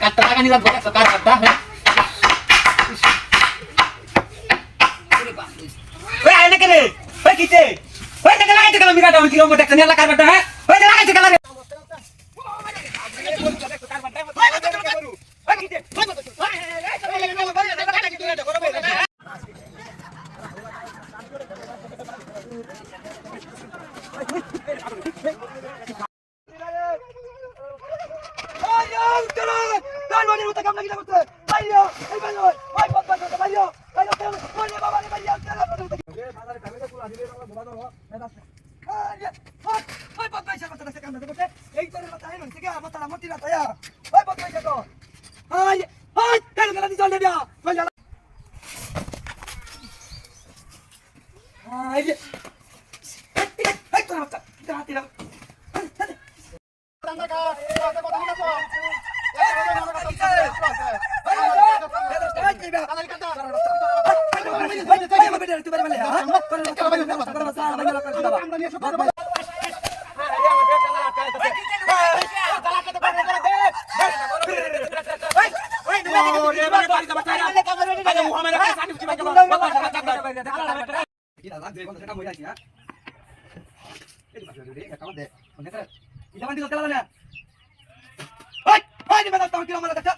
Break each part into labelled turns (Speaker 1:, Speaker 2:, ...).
Speaker 1: টাকা নিয়ে যাব একটা কার কাটটা হ্যাঁ? ওই আয় না কেনে? ওই কিতে ওই টাকা লাগাইতে গেলাম বিরাট আমার কীরকম দেখছেন এলাকার কারবারটা হ্যাঁ? ওই টাকা লাগাইতে গেলাম
Speaker 2: Tanda ka, tanda ko tanda
Speaker 3: ko. Jangan ya. Hei, hei, di mana
Speaker 2: tahu kira mana kecak?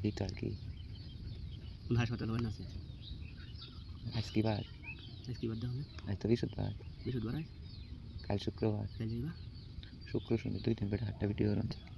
Speaker 2: KG
Speaker 3: এই তো আর কি।
Speaker 2: কোন হাসপাতাল হয় না আছে
Speaker 3: আজ কি বার
Speaker 2: আজ কি বাদ দেওয়া হবে?
Speaker 3: আজ তো বৃহস্পতিবার
Speaker 2: বৃহস্পতিবার
Speaker 3: কাল শুক্রবার।
Speaker 2: কাল যাইবা
Speaker 3: শুক্র শনি দুই দিন বেটা হাটটা ভিডিও রয়েছে